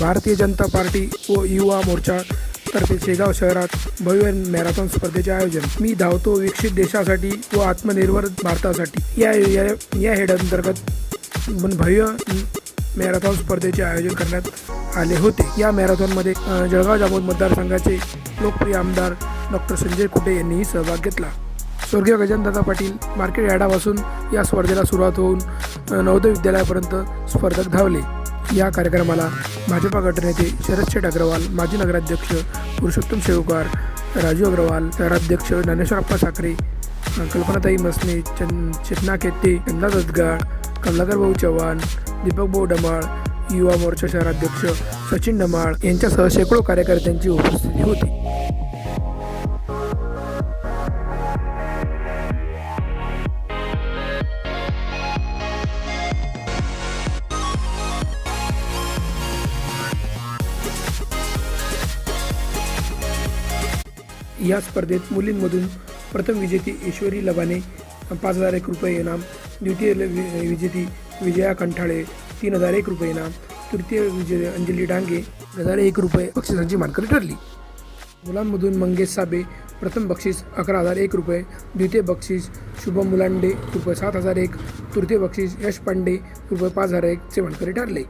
Bharatiya Janata party व युवा मोर्चा तर्फे शेगाव शहरात भव्य मॅरेथॉन स्पर्धेचे आयोजन. मी धावतो विकसित देशासाठी व आत्मनिर्भर भारतासाठी. या या, या हेड अंतर्गत भव्य मॅरेथॉन स्पर्धेचे आयोजन करण्यात आले होते. या मॅरेथॉनमध्ये जळगाव जामोद मतदारसंघाचे लोकप्रिय आमदार डॉक्टर संजय कुटे यांनीही सहभाग घेतला. स्वर्गीय गजानदादा पाटील मार्केट यार्डापासून या स्पर्धेला सुरुवात होऊन नवोदय विद्यालयापर्यंत स्पर्धक धावले. या कार्यक्रमाला भाजपा गटनेते शरद शेठ अग्रवाल माजी नगराध्यक्ष पुरुषोत्तम शेवकार राजू अग्रवाल शहराध्यक्ष ज्ञानेश्वरप्पा साखरे कल्पनाताई मसने चंद चेतना केते चंदा दत्तगाड कमलाकर भाऊ चव्हाण दीपक भाऊ डमाळ युवा मोर्चा शहराध्यक्ष सचिन डमाळ यांच्यासह शेकडो कार्यकर्त्यांची उपस्थिती होती. या स्पर्धेत मुलींमधून प्रथम विजेती ईश्वरी लबाने पाच हजार एक रुपये इनाम द्वितीय वि- विजेती विजया कंठाळे तीन हजार एक रुपये इनाम तृतीय विजय अंजली डांगे एक हजार एक रुपये बक्षिसांची मानकरी ठरली. मुलांमधून मंगेश साबे प्रथम बक्षीस अकरा हजार एक रुपये द्वितीय बक्षीस शुभम मुलांडे रुपये सात हजार एक तृतीय बक्षीस यश पांडे रुपये पाच हजार एकचे मानकरी ठरले.